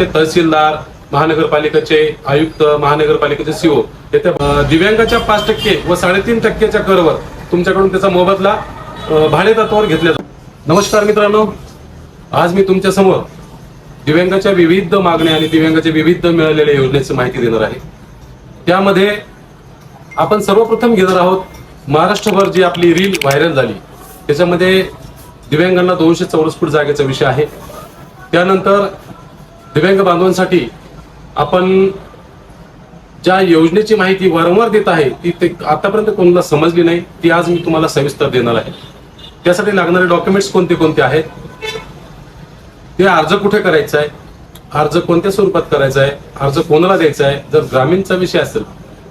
ते तहसीलदार महानगरपालिकेचे आयुक्त महानगरपालिकेचे सीओ येथे दिव्यांगाच्या पाच टक्के व साडेतीन टक्क्याच्या करवर तुमच्याकडून त्याचा मोबदला भाडे तत्वावर घेतला जातो. नमस्कार मित्रांनो आज मी तुमच्यासमोर दिव्यांगाच्या विविध मागण्या आणि दिव्यांगाच्या विविध मिळालेल्या योजनेची माहिती देणार आहे. त्यामध्ये आपण सर्वप्रथम घेणार आहोत महाराष्ट्रभर जी आपली रील व्हायरल झाली त्याच्यामध्ये दिव्यांगांना दोनशे चौरस फूट जागेचा विषय आहे. त्यानंतर दिव्यांग बांधवांसाठी आपण ज्या योजनेची माहिती वारंवार देत आहे ती ते आतापर्यंत कोणाला समजली नाही ती आज मी तुम्हाला सविस्तर देणार आहे. त्यासाठी लागणारे डॉक्युमेंट्स कोणते कोणते आहेत? ते अर्ज कुठे करायचा आहे? अर्ज कोणत्या स्वरूपात करायचा आहे? अर्ज कोणाला द्यायचा आहे? जर ग्रामीणचा विषय असेल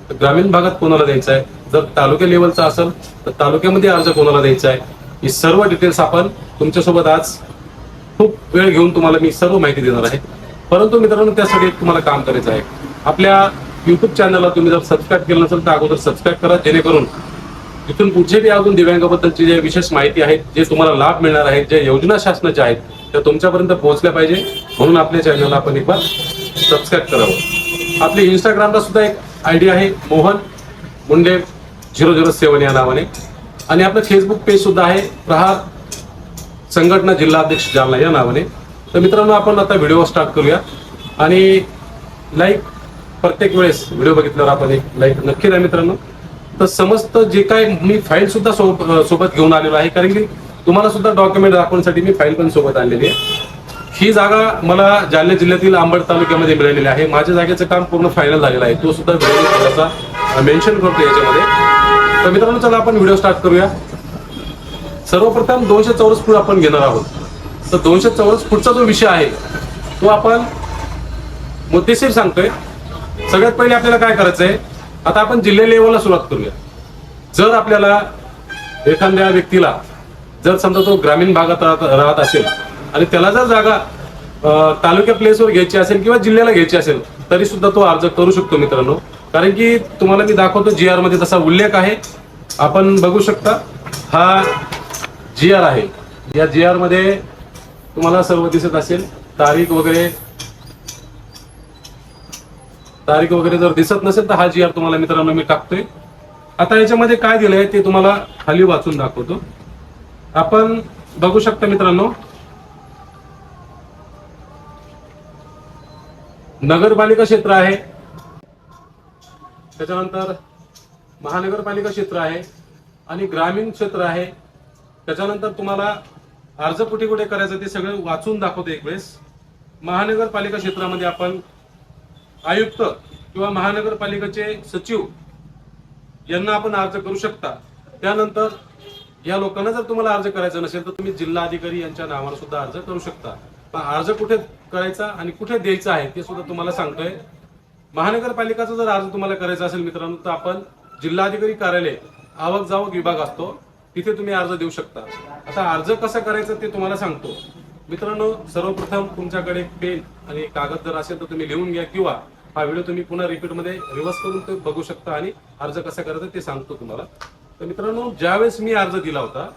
तर ग्रामीण भागात कोणाला द्यायचा आहे? जर तालुक्या लेवलचा असेल तर तालुक्यामध्ये अर्ज कोणाला द्यायचा आहे? ही सर्व डिटेल्स आपण तुमच्यासोबत आज खूप वेळ घेऊन तुम्हाला मी सर्व माहिती देणार आहे. परंतु मित्रांनो त्यासाठी तुम्हाला काम करायचं आहे. आपल्या युट्यूब चॅनलला तुम्ही जर सबस्क्राईब केलं नसेल तर अगोदर सबस्क्राईब करा जेणेकरून इथून पुढचे बी अजून दिव्यांगाबद्दलची जे विशेष माहिती आहेत जे तुम्हाला लाभ मिळणार आहेत ज्या योजना शासनाच्या आहेत त्या तुमच्यापर्यंत पोहोचल्या पाहिजे. म्हणून आपल्या चॅनलला आपण एक बार सबस्क्राईब करावं. आपली इंस्टाग्रामला सुद्धा एक आयडी आहे Mohan Munde zero zero seven या नावाने. आणि आपलं फेसबुक पेज सुद्धा आहे प्रहार संघटना जिल्हाध्यक्ष जालना या नावाने. तर मित्रांनो आपण आता व्हिडिओ स्टार्ट करूया. आणि लाईक प्रत्येक वेळेस व्हिडिओ बघितल्यावर आपण एक लाईक नक्की द्या मित्रांनो. तर समस्त जे काय मी फाईल सुद्धा सोब- सोबत घेऊन आलेलो आहे कारण की तुम्हाला सुद्धा डॉक्युमेंट दाखवण्यासाठी मी फाईल पण सोबत आणलेली आहे. ही जागा मला जालना जिल्ह्यातील आंबड तालुक्यामध्ये मिळालेली आहे. माझ्या जागेचं काम पूर्ण फायनल झालेलं आहे. तो सुद्धा व्हिडिओ थोडासा मेन्शन करतो याच्यामध्ये. तर मित्रांनो चला आपण व्हिडिओ स्टार्ट करूया. सर्वप्रथम दोनशे चौरस फूट आपण घेणार आहोत. तर दोनशे चौरस पुढचा जो विषय आहे तो आपण मुद्देशीर सांगतोय. सगळ्यात पहिले आपल्याला काय करायचं आहे आता आपण जिल्हा लेवलला सुरुवात करूया. जर आपल्याला एखाद्या व्यक्तीला जर समजा तो ग्रामीण भागात राहत असेल आणि त्याला जर जागा तालुक्या प्लेसवर घ्यायची असेल किंवा जिल्ह्याला घ्यायची असेल तरी सुद्धा तो अर्ज करू शकतो मित्रांनो. कारण की तुम्हाला मी दाखवतो जी आरमध्ये तसा उल्लेख आहे. आपण बघू शकता हा जी आर आहे. या जी आरमध्ये तुम्हाला सर्व दिसत असेल. तारीख वगैरे तारीख वगैरे जर दिसत नसेल तर हा जी आर तुम्हाला मित्रांनो मी टाकतोय. आता याच्यामध्ये काय दिलंय ते तुम्हाला खाली वाचून दाखवतो. आपण बघू शकता मित्रांनो. नगरपालिका क्षेत्र आहे. त्याच्यानंतर महानगरपालिका क्षेत्र आहे आणि ग्रामीण क्षेत्र आहे. त्याच्यानंतर तुम्हाला अर्ज कुठे कुठे करायचं ते सगळं वाचून दाखवतो एक वेळेस. महानगरपालिका क्षेत्रामध्ये आपण आयुक्त किंवा महानगरपालिकेचे सचिव यांना आपण अर्ज करू शकता. त्यानंतर या लोकांना जर तुम्हाला अर्ज करायचा नसेल तर तुम्ही जिल्हा अधिकारी यांच्या नावावर सुद्धा अर्ज करू शकता. अर्ज कुठे करायचा आणि कुठे द्यायचा आहे ते सुद्धा तुम्हाला सांगतोय. महानगरपालिकाचा जर अर्ज तुम्हाला करायचा असेल मित्रांनो तर आपण जिल्हाधिकारी कार्यालय आवक जावक विभाग असतो. तिथे तुम्ही अर्ज देऊ शकता. आता अर्ज कसा करायचा ते तुम्हाला सांगतो. मित्रांनो सर्वप्रथम तुमच्याकडे पेन आणि कागद जर असेल तर तुम्ही लिहून घ्या किंवा हा व्हिडिओ तुम्ही पुन्हा रिपीटमध्ये रिव्हर्स करून ते बघू शकता आणि अर्ज कसा करायचा ते सांगतो तुम्हाला. तर मित्रांनो ज्यावेळेस मी अर्ज दिला होता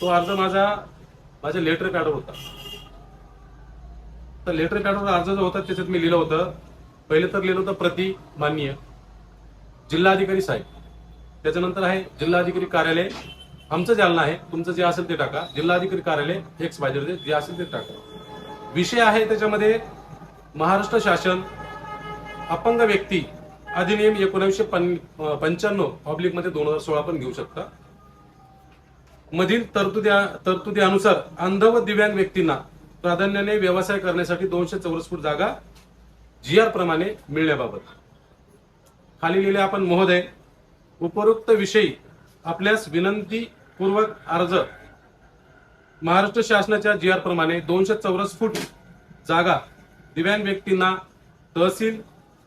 तो अर्ज माझा माझ्या लेटर पॅडवर होता. तर लेटर पॅडवर अर्ज जो होता त्याच्यात मी लिहिलं होतं. पहिले तर लिहिलं होतं प्रति माननीय जिल्हाधिकारी साहेब. त्याच्यानंतर आहे जिल्हाधिकारी कार्यालय. आमचं जालना आहे. तुमचं जे असेल ते टाका. जिल्हाधिकारी कार्यालय एक्स बाय जे असेल ते टाका. विषय आहे त्याच्यामध्ये महाराष्ट्र शासन अपंग व्यक्ती अधिनियम एकोणीसशे पंच्याण्णव पब्लिकमध्ये दोन हजार सोळा पण घेऊ शकता. मधील तरतुद्या तरतुदीनुसार अंध व दिव्यांग व्यक्तींना प्राधान्याने व्यवसाय करण्यासाठी दोनशे चौरस फूट जागा जी आर प्रमाणे मिळण्याबाबत. खाली लिहिले आपण महोदय. उपरोक्त विषयी आपल्यास विनंती पूर्वक अर्ज. महाराष्ट्र शासनाच्या जी आर प्रमाणे दोनशे चौरस फूट जागा दिव्यांग व्यक्तींना तहसील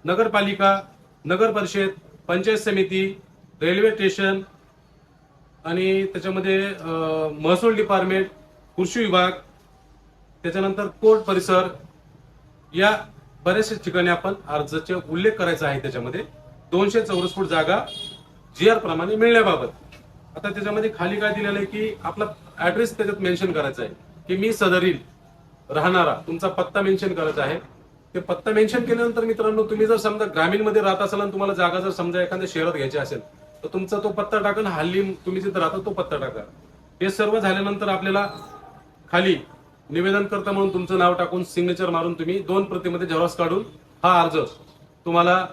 नगरपालिका नगर परिषद पंचायत समिती रेल्वे स्टेशन आणि त्याच्यामध्ये महसूल डिपार्टमेंट कृषी विभाग त्याच्यानंतर कोर्ट परिसर या बऱ्याचशा ठिकाणी आपण अर्जाचे उल्लेख करायचा आहे त्याच्यामध्ये. दोनशे चौरस फूट जागा जी आर प्रमाणे मिळण्याबाबत. आता त्याच्यामध्ये खाली काय दिलेलं आहे की आपला ऍड्रेस त्याच्यात मेन्शन करायचा आहे. की मी सदरील राहणारा तुमचा पत्ता मेन्शन करायचा आहे. ते पत्ता मेन्शन केल्यानंतर मित्रांनो तुम्ही जर समजा ग्रामीणमध्ये राहत असाल आणि तुम्हाला जागा जर समजा एखाद्या शहरात घ्यायची असेल तर तुमचा तो पत्ता टाका हल्ली तुम्ही जिथे राहता तो पत्ता टाका. हे सर्व झाल्यानंतर आपल्याला खाली निवेदन करता म्हणून तुमचं नाव टाकून सिग्नेचर मारून तुम्ही दोन प्रतिमध्ये झेरॉक्स काढून हा अर्ज तुम्हाला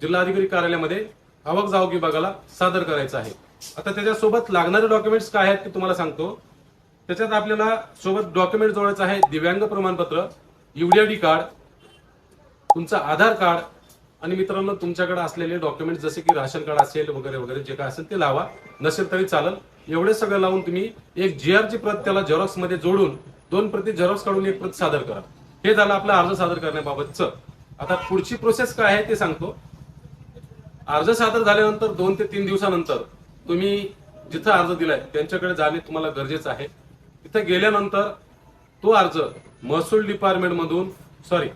जिल्हाधिकारी कार्यालयामध्ये आवक जावक विभागाला सादर करायचा आहे. आता त्याच्यासोबत लागणारे डॉक्युमेंट्स काय आहेत ते तुम्हाला सांगतो. त्याच्यात आपल्याला सोबत डॉक्युमेंट जोडायचं आहे दिव्यांग प्रमाणपत्र युडीआयडी कार्ड तुमचं आधार कार्ड आणि मित्रांनो तुमच्याकडे असलेले डॉक्युमेंट जसे की राशन कार्ड असेल वगैरे वगैरे जे काय असेल ते लावा. नसेल तरी चालेल. एवढे सगळं लावून तुम्ही एक जीआरजी प्रत त्याला झेरॉक्समध्ये जोडून दोन प्रती झेरॉक्स काढून एक प्रत सादर करा. हे झालं आपला अर्ज सादर करण्याबाबतचं. आता पुढची प्रोसेस काय आहे ते सांगतो. अर्ज सादर झाल्यानंतर दोन ते तीन दिवसानंतर तुम्ही जिथं अर्ज दिलाय त्यांच्याकडे जाणे तुम्हाला गरजेचं आहे. तिथे गेल्यानंतर तो अर्ज महसूल डिपार्टमेंट मधून सॉरी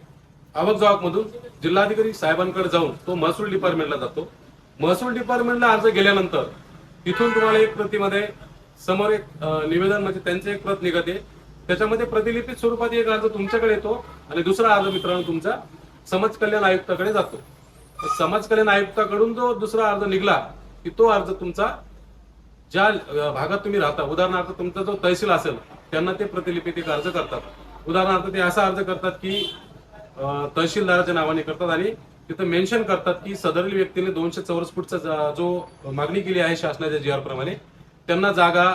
आवक जावक मधून जिल्हाधिकारी साहेबांकडे जाऊन तो महसूल डिपार्टमेंटला जातो. महसूल डिपार्टमेंटला अर्ज गेल्यानंतर तिथून तुम्हाला एक प्रतीमध्ये समोर एक निवेदन म्हणजे त्यांचं एक प्रत निघते. त्याच्यामध्ये प्रतिलिपित स्वरूपात एक अर्ज तुमच्याकडे येतो आणि दुसरा अर्ज मित्रांनो तुमचा समाज कल्याण आयुक्ताकडे जातो. समाज कल्याण आयुक्ताकडून जो दुसरा अर्ज निघला की तो अर्ज तुमचा ज्या भागात तुम्ही राहता उदाहरणार्थ तुमचा जो तहसील असेल त्यांना ते प्रतिलिपीत अर्ज करतात. उदाहरणार्थ ते असा अर्ज करतात की तहसीलदाराच्या नावाने करतात आणि तिथं मेन्शन करतात की सदरील व्यक्तीने दोनशे चौरस फूटचा जो मागणी केली आहे शासनाच्या जी आर प्रमाणे त्यांना जागा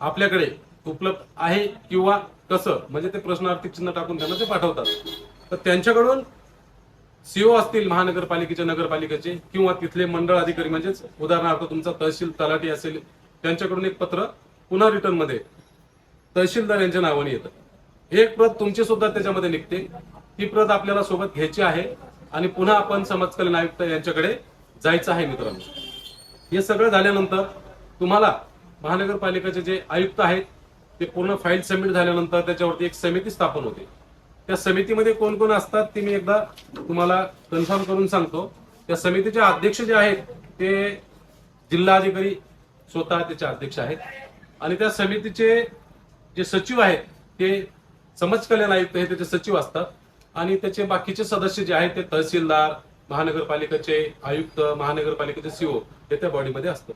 आपल्याकडे उपलब्ध आहे किंवा कसं? म्हणजे ते प्रश्नार्थी चिन्ह टाकून त्यांना ते पाठवतात. तर त्यांच्याकडून सीओ असतील महानगरपालिकेचे नगरपालिकेचे किंवा तिथले मंडळ अधिकारी म्हणजेच उदाहरणार्थ तुमचा तहसील तलाठी असेल त्यांच्याकडून एक पत्र पुन्हा रिटर्नमध्ये तहसीलदार यांच्या नावाने येतं. एक प्रत तुमची सुद्धा त्याच्यामध्ये निघते. ती प्रत आपल्याला सोबत घ्यायची आहे आणि पुन्हा आपण समाज कल्याण आयुक्त यांच्याकडे जायचं आहे मित्रांनो. हे सगळं झाल्यानंतर तुम्हाला महानगरपालिकेचे जे आयुक्त आहेत ते पूर्ण फाईल सबमिट झाल्यानंतर त्याच्यावरती एक समिती स्थापन होते. त्या समितीमध्ये कोण कोण असतात ते मी एकदा तुम्हाला कन्फर्म करून सांगतो. त्या समितीचे अध्यक्ष जे आहेत ते जिल्हाधिकारी स्वतः त्याचे अध्यक्ष आहेत. आणि त्या समितीचे जे सचिव आहेत ते समाज कल्याण आयुक्त हे त्याचे सचिव असतात. आणि त्याचे बाकीचे सदस्य जे आहेत ते तहसीलदार महानगरपालिकेचे आयुक्त महानगरपालिकेचे सीओ हे त्या बॉडीमध्ये असतात.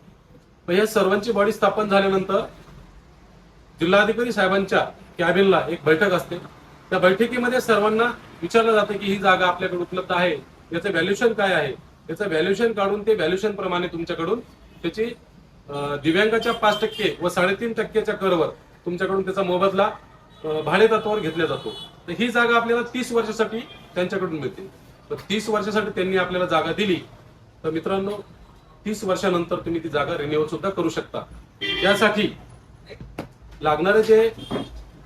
मग या सर्वांची बॉडी स्थापन झाल्यानंतर जिल्हाधिकारी साहेबांच्या कॅबिनला एक बैठक असते. त्या बैठकीमध्ये सर्वांना विचारलं जातं की ही जागा आपल्याकडे उपलब्ध आहे याचं व्हॅल्युएशन काय आहे? याचं व्हॅल्युएशन काढून ते व्हॅल्युएशन प्रमाणे तुमच्याकडून त्याची दिव्यांगाच्या पाच टक्के व साडेतीन टक्क्याच्या करवर तुमच्याकडून त्याचा मोबदला अं, भाडे तत्वावर घेतला जातो. तर ही जागा आपल्याला तीस वर्षासाठी त्यांच्याकडून मिळते तर तीस वर्षासाठी त्यांनी आपल्याला जागा दिली. तर मित्रांनो तीस वर्षानंतर तुम्ही ती जागा रिन्युअल सुद्धा करू शकता. त्यासाठी लागणारे जे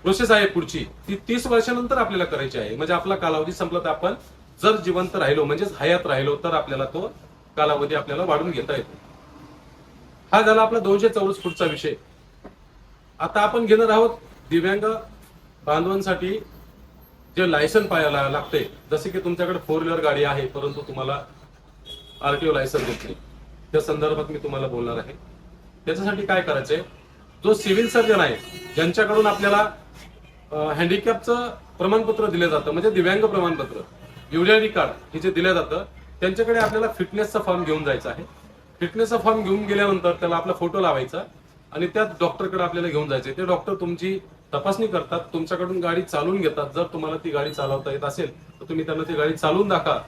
प्रोसेस आहे पुढची. ती तीस वर्षानंतर आपल्याला करायची आहे. म्हणजे आपला कालावधी संपला तर आपण जर जिवंत राहिलो म्हणजेच हयात राहिलो तर आपल्याला तो कालावधी आपल्याला वाढून घेता येतो. हा झाला आपला दोनशे चौरस फूटचा विषय. आता आपण घेणार आहोत दिव्यांग बांधवांसाठी जे लायसन पाहायला लागते जसे की तुमच्याकडे फोर व्हीलर गाडी आहे परंतु तुम्हाला आरटीओ लायसन देत नाही. त्या संदर्भात मी तुम्हाला बोलणार आहे. त्याच्यासाठी काय करायचंय? जो सिव्हिल सर्जन आहे ज्यांच्याकडून आपल्याला हँडिकॅपचं प्रमाणपत्र दिलं जातं म्हणजे दिव्यांग प्रमाणपत्र. युरियाडी कार्ड हे जे दिलं जातं त्यांच्याकडे आपल्याला फिटनेसचा फॉर्म घेऊन जायचा आहे. फिटनेसचा फॉर्म घेऊन गेल्यानंतर त्याला आपला फोटो लावायचा आणि त्या डॉक्टरकडे आपल्याला घेऊन जायचे ते डॉक्टर तुमची तपासणी करतात तुमच्याकडून गाडी चालवून घेतात. जर तुम्हाला ती गाडी चालवता येत असेल तर तुम्ही त्यांना ती गाडी चालवून दाखवा.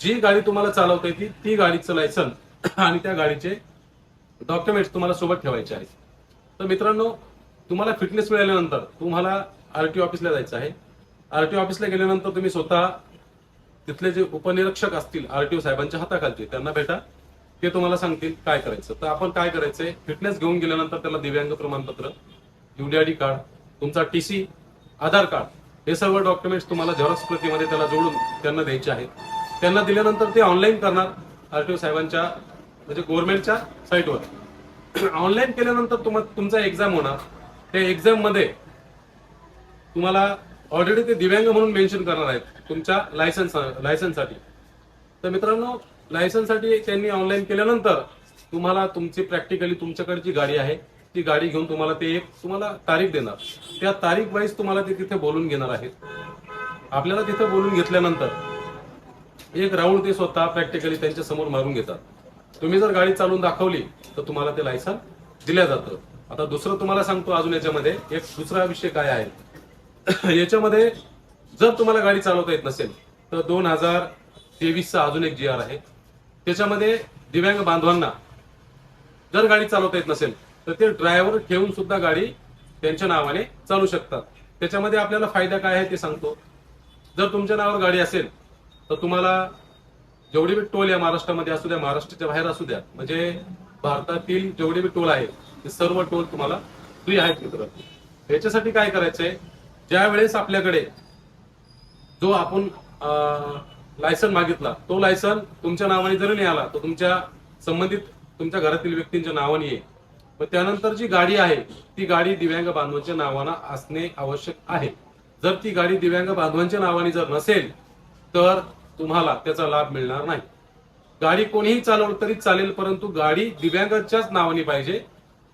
जी गाडी तुम्हाला चालवता येते ती गाडीचं लायसन आणि त्या गाडीचे डॉक्युमेंट्स तुम्हाला सोबत ठेवायचे आहेत. तर मित्रांनो तुम्हाला फिटनेस मिळाल्यानंतर तुम्हाला आरटीओ ऑफिसला जायचं आहे. आरटीओ ऑफिसला गेल्यानंतर तुम्ही स्वतः तिथले जे उपनिरीक्षक असतील आरटीओ साहेबांच्या हाताखालचे त्यांना भेटा. ते तुम्हाला सांगतील काय करायचं. तर आपण काय करायचंय फिटनेस घेऊन गेल्यानंतर त्याला दिव्यांग प्रमाणपत्र युडीआयडी कार्ड तुमचा टीसी आधार कार्ड हे सर्व डॉक्युमेंट्स तुम्हाला झेरॉक्स प्रतीमध्ये त्याला जोडून त्यांना द्यायचे आहेत. त्यांना दिल्यानंतर ते ऑनलाईन करणार आरटीओ साहेबांच्या म्हणजे गव्हर्नमेंटच्या साईटवर ऑनलाईन केल्यानंतर तुम्हाला तुमचा एक्झाम होणार. त्या एक्झाममध्ये तुम्हाला ऑलरेडी ते दिव्यांग म्हणून मेन्शन करणार आहेत तुमच्या लायसन्स लायसन्ससाठी तर मित्रांनो लायसन्ससाठी त्यांनी ऑनलाईन केल्यानंतर तुम्हाला तुमची प्रॅक्टिकली तुमच्याकडे जी गाडी आहे. ती गाडी घेऊन तुम्हाला ते एक तुम्हाला तारीख देणार. त्या तारीख वाईज तुम्हाला ते तिथे बोलून घेणार आहेत. आपल्याला तिथे बोलून घेतल्यानंतर एक राऊंड ते स्वतः प्रॅक्टिकली त्यांच्यासमोर मारून घेतात. तुम्ही जर गाडी चालवून दाखवली तर तुम्हाला ते लायसन दिल्या जातं. आता दुसरं तुम्हाला सांगतो अजून याच्यामध्ये. एक दुसरा विषय काय आहे? याच्यामध्ये जर तुम्हाला गाडी चालवता येत नसेल तर दोन हजार तेवीसचा अजून एक जी आर आहे. त्याच्यामध्ये दिव्यांग बांधवांना जर गाडी चालवता येत नसेल तर ते ड्रायव्हर ठेवून सुद्धा गाडी त्यांच्या नावाने चालू शकतात. त्याच्यामध्ये आपल्याला फायदा काय आहे ते सांगतो. जर तुमच्या नावावर गाडी असेल तर तुम्हाला जेवढी बी टोल या महाराष्ट्रामध्ये असू द्या महाराष्ट्राच्या बाहेर असू द्या म्हणजे भारतातील जेवढे बी टोल आहे ते सर्व टोल तुम्हाला फ्री आहेत मित्र याच्यासाठी काय करायचंय? ज्या वेळेस आपल्याकडे जो आपण लायसन मागितला तो लायसन तुमच्या नावाने जरी नाही आला तो तुमच्या संबंधित तुमच्या घरातील व्यक्तींच्या नावाने येईल. मग त्यानंतर जी गाडी आहे ती गाडी दिव्यांग बांधवांच्या नावानं असणे आवश्यक आहे. जर ती गाडी दिव्यांग बांधवांच्या नावाने जर नसेल तर तुम्हाला त्याचा लाभ मिळणार नाही. गाडी कोणीही चालवलं तरी चालेल परंतु गाडी दिव्यांगाच्याच नावाने पाहिजे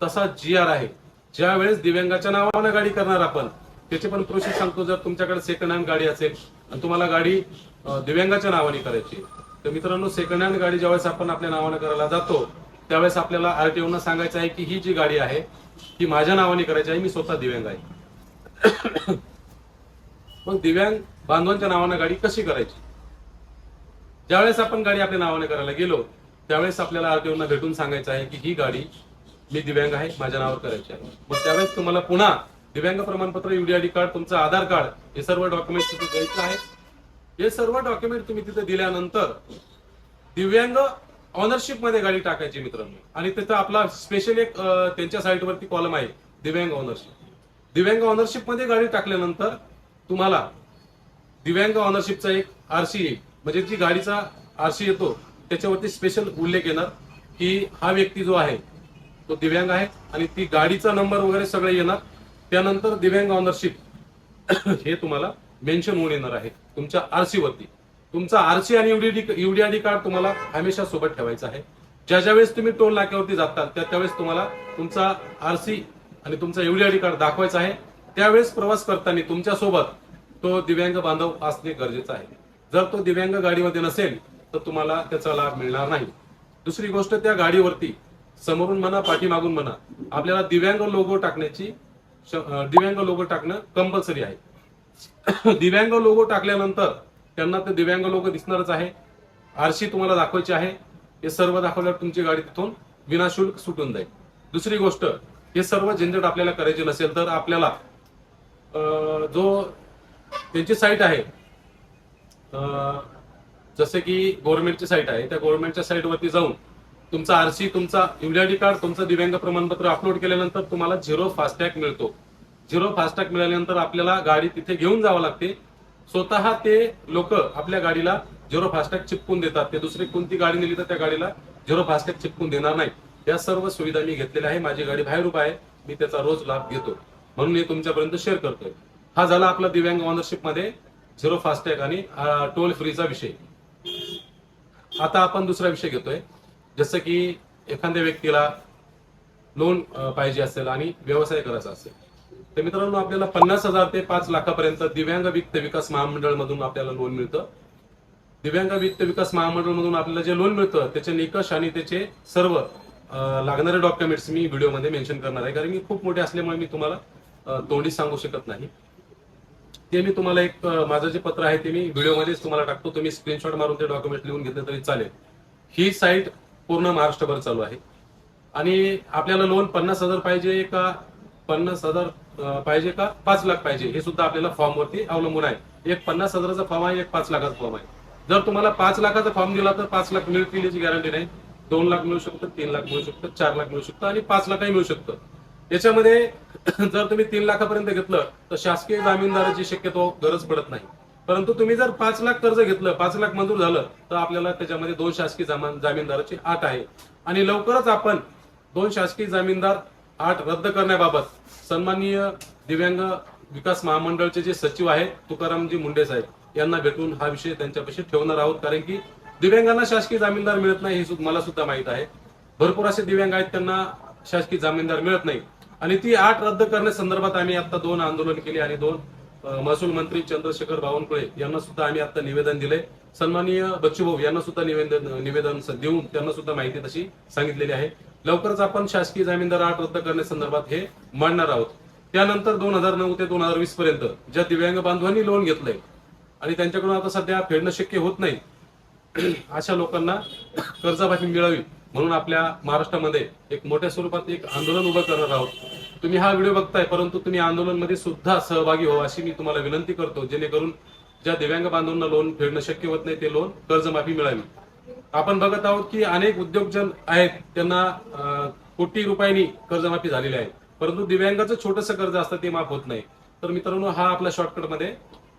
तसा जी आर आहे. ज्या वेळेस दिव्यांगाच्या नावानं गाडी करणार आपण त्याची पण प्रोसेस सांगतो जर तुमच्याकडे सेकंड हँड गाडी असेल आणि तुम्हाला गाडी दिव्यांगाच्या नावाने करायची तर मित्रांनो सेकंड हँड गाडी ज्यावेळेस आपण आपल्या नावाने करायला जातो त्यावेळेस आपल्याला आरटीओ न सांगायचं आहे की ही जी गाडी आहे ती माझ्या नावाने करायची आहे मी स्वतः दिव्यांग आहे. मग दिव्यांग बांधवांच्या नावाने गाडी कशी करायची? ज्यावेळेस आपण गाडी आपल्या नावाने करायला गेलो त्यावेळेस आपल्याला आरटीओ ना भेटून सांगायचं आहे की ही गाडी मी दिव्यांग आहे माझ्या नावावर करायची आहे. मग त्यावेळेस तुम्हाला पुन्हा दिव्यांग प्रमाणपत्र युडीआयडी कार्ड तुमचं आधार कार्ड हे सर्व डॉक्युमेंट तिथे द्यायचं आहे. हे सर्व डॉक्युमेंट तुम्ही तिथे दिल्यानंतर दिव्यांग ऑनरशिपमध्ये गाडी टाकायची मित्रांनो. आणि तिथं आपला स्पेशल एक त्यांच्या साईटवरती कॉलम आहे दिव्यांग ऑनरशिप दिव्यांग ऑनरशिपमध्ये गाडी टाकल्यानंतर तुम्हाला दिव्यांग ऑनरशिपचा एक आरसी येईल. म्हणजे जी गाडीचा आरसी येतो त्याच्यावरती स्पेशल उल्लेख येणार की हा व्यक्ती जो आहे तो दिव्यांग आहे आणि ती गाडीचा नंबर वगैरे सगळं येणार. त्यानंतर दिव्यांग ऑनरशिप हे तुम्हाला मेन्शन होऊन येणार आहे. तुमच्या आरसी वरती. तुमचा आरसी आणि युडीडी युडीआयडी कार्ड तुम्हाला हमेशा सोबत ठेवायचं आहे. ज्या ज्या वेळेस तुम्ही टोल नाक्यावरती जाता त्या त्यावेळेस तुम्हाला तुमचा आरसी आणि तुमचा युडीआयडी कार्ड दाखवायचा आहे. त्यावेळेस प्रवास करताना तुमच्यासोबत तो दिव्यांग बांधव असणे गरजेचं आहे. जर तो दिव्यांग गाडीमध्ये नसेल तर तुम्हाला त्याचा लाभ मिळणार नाही. दुसरी गोष्ट त्या गाडीवरती समोरून म्हणा पाठीमागून म्हणा आपल्याला दिव्यांग लोगो टाकण्याची दिव्यांग लोगो टाकणं कंपल्सरी आहे. दिव्यांग लोगो टाकल्यानंतर त्यांना ते दिव्यांग लोगो दिसणारच आहे. आरशी तुम्हाला दाखवायची आहे. हे सर्व दाखवल्यावर तुमची गाडी तिथून विनाशुल्क सुटून जाईल. दुसरी गोष्ट हे सर्व झंझट आपल्याला करायचे नसेल तर आपल्याला जो त्यांची साईट आहे जसे की गव्हर्नमेंटची साईट आहे त्या गव्हर्नमेंटच्या साईटवरती जाऊन तुमचा आरसी तुमचा युडीआयडी कार्ड तुमचं दिव्यांग प्रमाणपत्र अपलोड केल्यानंतर तुम्हाला झिरो फास्टॅग मिळतो. झिरो फास्टॅग मिळाल्यानंतर आपल्याला गाडी तिथे घेऊन जावं लागते. स्वतः ते लोक आपल्या गाडीला झिरो फास्टॅग चिपकून देतात. ते दुसरी कोणती गाडी नेली तर त्या गाडीला झिरो फास्टॅग चिपकून देणार नाही. या सर्व सुविधा मी घेतलेल्या आहे. माझी गाडी बाहेर उभा आहे. मी त्याचा रोज लाभ घेतो. म्हणून हे तुमच्यापर्यंत शेअर करतोय. हा झाला आपला दिव्यांग ऑनरशिपमध्ये झिरो फास्टॅग आणि टोल फ्रीचा विषय. आता आपण दुसरा विषय घेतोय. जसं की एखाद्या व्यक्तीला लोन पाहिजे असेल आणि व्यवसाय करायचा असेल. तर मित्रांनो आपल्याला पन्नास हजार ते पाच लाखापर्यंत दिव्यांग वित्त विकास महामंडळ मधून आपल्याला लोन मिळतं. दिव्यांग वित्त विकास महामंडळ मधून आपल्याला जे लोन मिळतं त्याचे निकष आणि त्याचे सर्व लागणारे डॉक्युमेंट्स मी व्हिडिओमध्ये मेन्शन करणार आहे. कारण की खूप मोठे असल्यामुळे मी तुम्हाला तोंडी सांगू शकत नाही. ते मी तुम्हाला एक माझं जे पत्र आहे ते मी व्हिडिओमध्येच तुम्हाला टाकतो. तुम्ही स्क्रीनशॉट मारून ते डॉक्युमेंट लिहून घेतले तरी चालेल. ही साईट पूर्ण महाराष्ट्रभर चालू आहे. आणि आपल्याला लोन पन्नास हजार पाहिजे का? पन्नास हजार पाहिजे का? पाच लाख पाहिजे. हे सुद्धा आपल्याला फॉर्म वरती अवलंबून आहे. एक पन्नास हजाराचा फॉर्म आहे एक पाच लाखाचा फॉर्म आहे. जर तुम्हाला पाच लाखाचा फॉर्म दिला तर पाच लाख मिळतील याची गॅरंटी नाही. दोन लाख मिळू शकतं तीन लाख मिळू शकतं चार लाख मिळू शकतं आणि पाच लाखही मिळू शकतं. याच्यामध्ये जर तुम्ही तीन लाखापर्यंत घेतलं तर शासकीय जामीनदाराची शक्यतो गरज पडत नाही. परंतु तुम्ही जर पाच लाख कर्ज घेतलं पाच लाख मंजूर झालं तर आपल्याला त्याच्यामध्ये दोन शासकीय जामीनदाराची आट आहे. आणि लवकरच आपण दोन शासकीय जामीनदार आठ रद्द करण्याबाबत सन्माननीय दिव्यांग विकास महामंडळचे जे सचिव आहेत तुकारामजी मुंडे साहेब यांना भेटून हा विषय त्यांच्यापाशी ठेवणार आहोत. कारण की दिव्यांगांना शासकीय जामीनदार मिळत नाही हे मला सुद्धा माहीत आहे. भरपूर असे दिव्यांग आहेत त्यांना शासकीय जामीनदार मिळत नाही. आणि ती आठ रद्द करण्यासंदर्भात आम्ही आता दोन आंदोलन केली आणि दोन महसूल मंत्री चंद्रशेखर बावनकुळे यांना सुद्धा आम्ही आता निवेदन दिले सन्माननीय बच्चूभाऊ यांना सुद्धा निवेदन निवेदन देऊन त्यांना सुद्धा माहिती तशी सांगितलेली आहे. लवकरच आपण शासकीय जामीनदार आठ रद्द करण्यासंदर्भात हे मांडणार आहोत. त्यानंतर दोन हजार नऊ ते दोन हजार वीस पर्यंत ज्या दिव्यांग बांधवांनी लोन घेतलंय आणि त्यांच्याकडून आता सध्या फेडणं शक्य होत नाही अशा लोकांना कर्जमाफी मिळावी म्हणून आपल्या महाराष्ट्रामध्ये एक मोठ्या स्वरूपात एक आंदोलन उभं करणार आहोत. तुम्ही हा व्हिडिओ बघताय परंतु तुम्ही आंदोलनमध्ये सुद्धा सहभागी हो अशी मी तुम्हाला विनंती करतो जेणेकरून ज्या दिव्यांग बांधवांना लोन फेडणं शक्य होत नाही ते लोन कर्जमाफी मिळावी. आपण बघत आहोत की अनेक उद्योगजन आहेत त्यांना कोटी रुपयांनी कर्जमाफी झालेली आहे. परंतु दिव्यांगाचं छोटंसं कर्ज असतं ते माफ होत नाही. तर मित्रांनो हा आपला शॉर्टकटमध्ये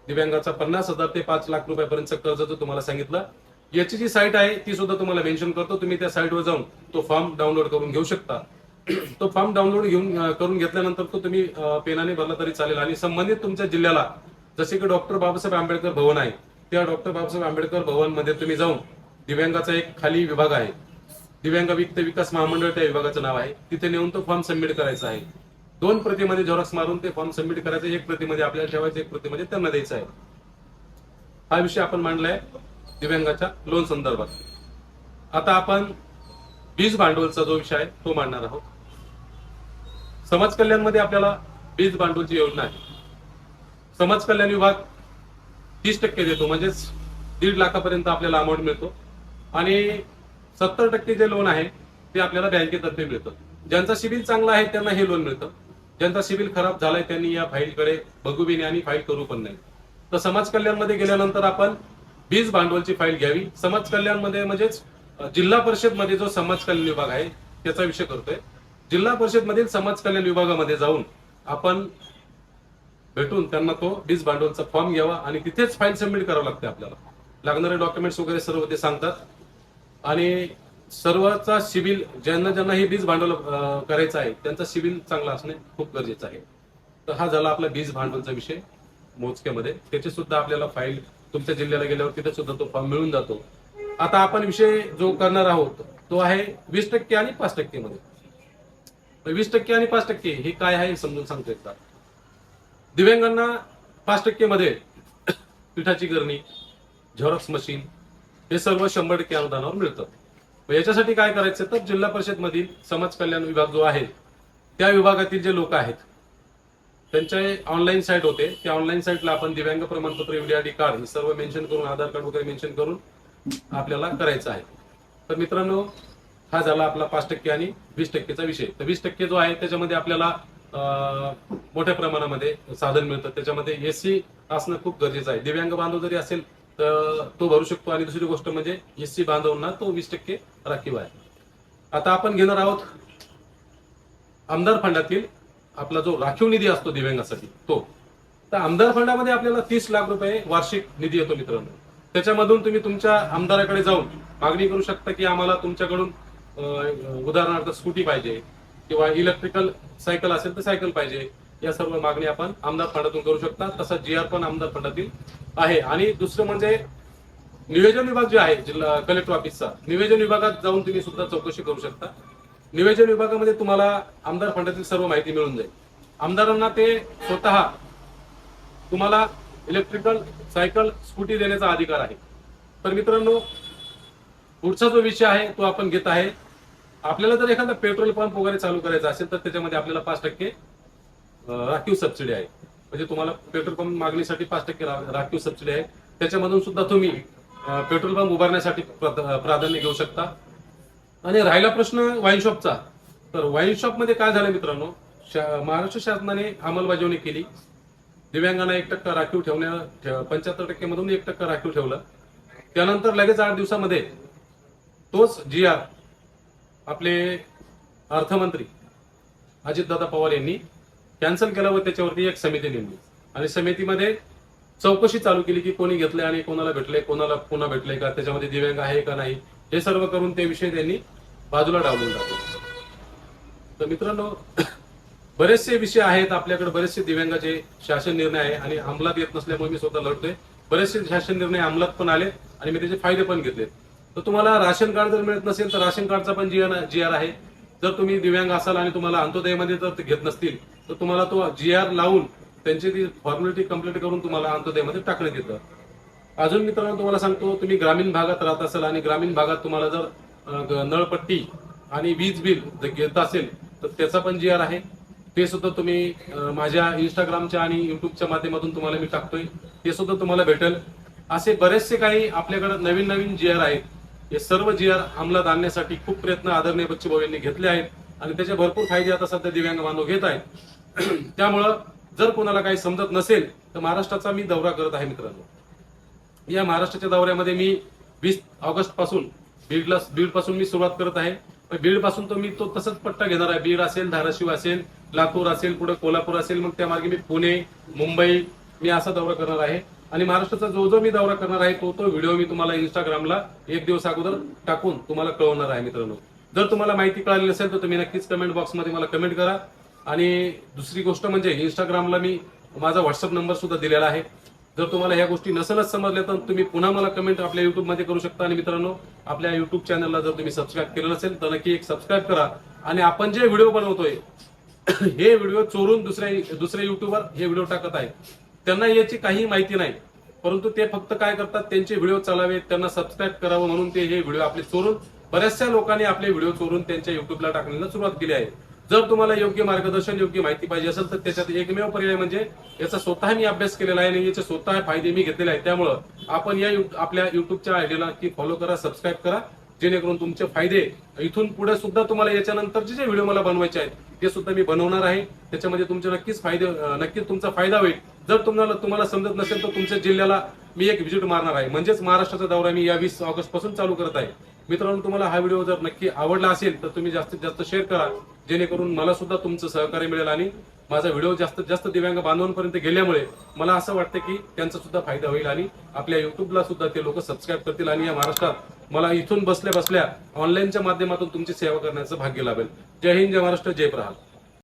दिव्यांगाचा पन्नास हजार ते पाच लाख रुपयापर्यंत कर्जाचं तुम्हाला सांगितलं याची जी साईट आहे ती सुद्धा तुम्हाला मेन्शन करतो. तुम्ही त्या साईटवर जाऊन तो फॉर्म डाउनलोड करून घेऊ शकता. तो फॉर्म डाउनलोड घेऊन करून घेतल्यानंतर तो तुम्ही पेनाने भरला तरी चालेल. आणि संबंधित तुमच्या जिल्ह्याला जसे की डॉक्टर बाबासाहेब आंबेडकर भवन आहे त्या डॉक्टर बाबासाहेब आंबेडकर भवनमध्ये तुम्ही जाऊन दिव्यांगाचा एक खाली विभाग आहे. दिव्यांग वित्त विकास महामंडळ त्या विभागाचं नाव आहे. तिथे नेऊन तो फॉर्म सबमिट करायचा आहे. दोन प्रतिमध्ये झेरॉक्स मारून ते फॉर्म सबमिट करायचं एक प्रतिमध्ये आपल्याला ठेवायचं एक प्रतिमध्ये त्यांना द्यायचं आहे. हा विषय आपण मांडलाय दिव्यांगाच्या लोन संदर्भात. आता आपण बीज भांडवलचा जो विषय आहे तो मांडणार आहोत. समाज कल्याणमध्ये आपल्याला बीज भांडवलची योजना आहे. समाज कल्याण विभाग तीस टक्के देतो म्हणजेच दीड लाखापर्यंत आपल्याला अमाऊंट मिळतो. आणि सत्तर टक्के जे लोन आहे ते आपल्याला बँकेतर्फे मिळतं. ज्यांचा सिबिल चांगला आहे त्यांना हे लोन मिळतं. ज्यांचा सिबिल खराब झालाय त्यांनी या फाईलकडे बघू बी नाही आणि फाईल करू पण नाही. तर समाज कल्याणमध्ये गेल्यानंतर आपण बीज भांडवलची फाईल घ्यावी. समाज कल्याणमध्ये म्हणजेच जिल्हा परिषदमध्ये जो समाज कल्याण विभाग आहे त्याचा विषय करतोय. जिल्हा परिषद मधील समाज कल्याण विभागामध्ये जाऊन आपण भेटून त्यांना तो बीज भांडवलचा फॉर्म घ्यावा आणि तिथेच फाईल सबमिट करावं लागते आपल्याला. लागणारे डॉक्युमेंट्स वगैरे सर्व ते सांगतात. आणि सर्वचा सिबिल ज्यांना ज्यांना हे बीज भांडवल करायचं आहे त्यांचा सिबिल चांगला असणे खूप गरजेचं आहे. तर हा झाला आपला बीज भांडवलचा विषय मोजक्यामध्ये. त्याचे सुद्धा आपल्याला फाईल तुमच्या जिल्ह्याला गेल्यावर तिथे सुद्धा तो फॉर्म मिळून जातो. आता आपण विषय जो करणार आहोत तो आहे वीस टक्के आणि पाच टक्के मध्ये वीस टक्के आणि पाच टक्के हे काय आहे हे समजून सांगता येतात दिव्यांगांना पाच टक्के मध्ये पिठाची गिरणी झेरॉक्स मशीन हे सर्व शंभर टक्के अनुदानावर मिळतं. याच्यासाठी काय करायचं तर जिल्हा परिषद मधील समाज कल्याण विभाग जो आहे त्या विभागातील जे लोक आहेत त्यांचे ऑनलाईन साईट होते. त्या ऑनलाईन साईटला आपण दिव्यांग प्रमाणपत्र युडीआयडी कार्ड हे सर्व मेन्शन करून आधार कार्ड वगैरे मेन्शन करून आपल्याला करायचं आहे. तर मित्रांनो हा झाला आपला पाच टक्के आणि वीस टक्केचा विषय. तर वीस टक्के जो आहे त्याच्यामध्ये आपल्याला मोठ्या प्रमाणामध्ये साधन मिळतं. त्याच्यामध्ये एससी असणं खूप गरजेचं आहे. दिव्यांग बांधव जरी असेल तर तो भरू शकतो. आणि दुसरी गोष्ट म्हणजे एससी बांधवांना तो वीस टक्के राखीव आहे. आता आपण घेणार आहोत आमदार फंडातील आपला जो राखीव निधी असतो दिव्यांगासाठी तो. तर आमदार फंडामध्ये आपल्याला तीस लाख रुपये वार्षिक निधी येतो मित्रांनो. त्याच्यामधून तुम्ही तुमच्या आमदाराकडे जाऊन मागणी करू शकता की आम्हाला तुमच्याकडून उदाहरणार्थ स्कूटी पाहिजे किंवा इलेक्ट्रिकल सायकल असेल तर सायकल पाहिजे. या सर्व मागणी आपण आमदार फंडातून करू शकता. तसा जी आर पण आमदार फंडातील आहे. आणि दुसरं म्हणजे नियोजन विभाग जे आहे जिल्हा कलेक्टर ऑफिसचा नियोजन विभागात जाऊन तुम्ही सुद्धा चौकशी करू शकता. नियोजन विभागामध्ये तुम्हाला आमदार फंडातील सर्व माहिती मिळून जाईल. आमदारांना ते स्वतः तुम्हाला इलेक्ट्रिकल सायकल स्कूटी देण्याचा अधिकार आहे. तर मित्रांनो पुढचा जो विषय आहे तो आपण घेत आहे. आपल्याला जर एखादा पेट्रोल पंप वगैरे चालू करायचा असेल तर त्याच्यामध्ये आपल्याला पाच टक्के राखीव सबसिडी आहे. म्हणजे तुम्हाला पेट्रोल पंप मागणीसाठी पाच टक्के राखीव सबसिडी आहे. त्याच्यामधून सुद्धा तुम्ही पेट्रोल पंप उभारण्यासाठी प्राधान्य घेऊ शकता. आणि राहिला प्रश्न वाईन शॉपचा तर वाईन शॉपमध्ये काय झालं मित्रांनो? शा- महाराष्ट्र शासनाने अंमलबजावणी केली. दिव्यांगांना एक टक्का राखीव ठेवण्या पंच्याहत्तर टक्के मधून एक टक्का राखीव ठेवलं. त्यानंतर लगेच आठ दिवसामध्ये तोच जी आर आपले अर्थमंत्री अजितदादा पवार यांनी कॅन्सल केलं व त्याच्यावरती एक समिती नेमली. आणि समितीमध्ये चौकशी चालू केली की कोणी घेतलंय आणि कोणाला भेटलंय कोणाला पुन्हा भेटलंय का त्याच्यामध्ये दिव्यांग आहे का नाही हे सर्व करून ते विषय त्यांनी बाजूला डावलून टाकले. तर मित्रांनो बरेचसे विषय आहेत आपल्याकडे बरेचसे दिव्यांगाचे शासन निर्णय आहे आणि अंमलात येत नसल्यामुळे मी स्वतः लढतोय. बरेचसे शासन निर्णय अंमलात पण आले आणि मी त्याचे फायदे पण घेतले तर तुम्हाला राशन कार्ड जर मिळत नसेल तर राशन कार्डचा पण जी जी आर आहे. जर तुम्ही दिव्यांग असाल आणि तुम्हाला अंत्योदयमध्ये जर घेत नसतील तर तुम्हाला तो जी आर लावून त्यांची ती फॉर्मॅलिटी कंप्लीट करून तुम्हाला अंत्योदयमध्ये टाकण्यात येतं. अजून मित्रांनो तुम्हाला सांगतो तुम्ही ग्रामीण भागात राहत असाल आणि ग्रामीण भागात तुम्हाला जर ग- नळपट्टी आणि वीज बिल जर घेत असेल तर त्याचा पण जी आर आहे. ते सुद्धा तुम्ही माझ्या इंस्टाग्रामच्या आणि युट्यूबच्या माध्यमातून तुम्हाला मी टाकतोय. ते सुद्धा तुम्हाला भेटेल. असे बरेचसे काही आपल्याकडे नवीन नवीन जी आर आहेत. हे सर्व जी आर अंमलात आणण्यासाठी खूप प्रयत्न आदरणीय बच्चूभाऊ यांनी घेतले आहेत आणि त्याचे भरपूर फायदे आता सध्या दिव्यांग बांधव घेत आहेत. त्यामुळं जर कोणाला काही समजत नसेल तर महाराष्ट्राचा मी दौरा करत आहे मित्रांनो. या महाराष्ट्राच्या दौऱ्यामध्ये मी वीस ऑगस्टपासून बीडला बीडपासून मी सुरुवात करत आहे. बीडपासून तो मी तो तसंच पट्टा घेणार आहे. बीड असेल धाराशिव असेल लातूर असेल पुढे कोल्हापूर असेल मग त्या मार्गे मी पुणे मुंबई मी असा दौरा करणार आहे. आणि महाराष्ट्राचा जो जो मी दौरा करणार आहे तो तो व्हिडिओ मी तुम्हाला इंस्टाग्रामला एक दिवस अगोदर टाकून तुम्हाला कळवणार आहे मित्रांनो. जर तुम्हाला माहिती कळाली असेल तर तुम्ही नक्कीच कमेंट बॉक्समध्ये मला कमेंट करा. आणि दुसरी गोष्ट म्हणजे इंस्टाग्रामला मी माझा व्हॉट्सअप नंबर सुद्धा दिलेला आहे. जर तुम्हाला ह्या गोष्टी नसेलच समजल्या तर तुम्ही पुन्हा मला कमेंट आपल्या युट्यूबमध्ये करू शकता. आणि मित्रांनो आपल्या युट्यूब चॅनलला जर तुम्ही सबस्क्राईब केलं नसेल तर नक्की एक सबस्क्राईब करा. आणि आपण जे व्हिडिओ बनवतोय हे व्हिडिओ चोरून दुसऱ्या दुसऱ्या युट्यूबवर हे व्हिडिओ टाकत आहे त्यांना याची काही माहिती नाही. परंतु ते फक्त काय करतात त्यांचे व्हिडिओ चालावे त्यांना सबस्क्राईब करावं म्हणून ते हे व्हिडिओ आपले चोरून बऱ्याचशा लोकांनी आपले व्हिडिओ चोरून त्यांच्या युट्यूबला टाकण्याला सुरुवात केली आहे. जर तुम्हाला योग्य मार्गदर्शन योग्य माहिती पाहिजे असेल तर त्याच्यात एकमेव पर्याय म्हणजे याचा स्वतः मी अभ्यास केलेला आहे आणि याचे स्वतः फायदे मी घेतलेले आहेत. त्यामुळं आपण या यु- आपल्या युट्यूबच्या आयडीला की फॉलो करा सबस्क्राईब करा जेणेकरून तुमचे फायदे इथून पुढे सुद्धा तुम्हाला याच्यानंतरचे जे व्हिडिओ मला बनवायचे आहेत ते सुद्धा मी बनवणार आहे. त्याच्यामध्ये तुमचे नक्कीच फायदे नक्कीच तुमचा फायदा होईल. जर तुम्हाला तुम्हाला समजत नसेल तर तुमच्या जिल्ह्याला मी एक व्हिजिट मारणार आहे. म्हणजेच महाराष्ट्राचा दौरा मी या वीस ऑगस्टपासून चालू करत आहे. मित्रांनो तुम्हाला हा व्हिडिओ जर नक्की आवडला असेल तर तुम्ही जास्तीत जास्त शेअर करा. जेणेकरून मला सुद्धा तुमचं सहकार्य मिळेल आणि माझा व्हिडिओ जास्तीत जास्त दिव्यांग बांधवांपर्यंत गेल्यामुळे मला असं वाटतं की त्यांचा सुद्धा फायदा होईल आणि आपल्या युट्यूबला सुद्धा ते लोक सबस्क्राईब करतील आणि या महाराष्ट्रात मला इथून बसल्या बसल्या ऑनलाईनच्या माध्यमातून तुमची सेवा करण्याचं भाग्य लाभेल. जय हिंद जय महाराष्ट्र जय प्रहार.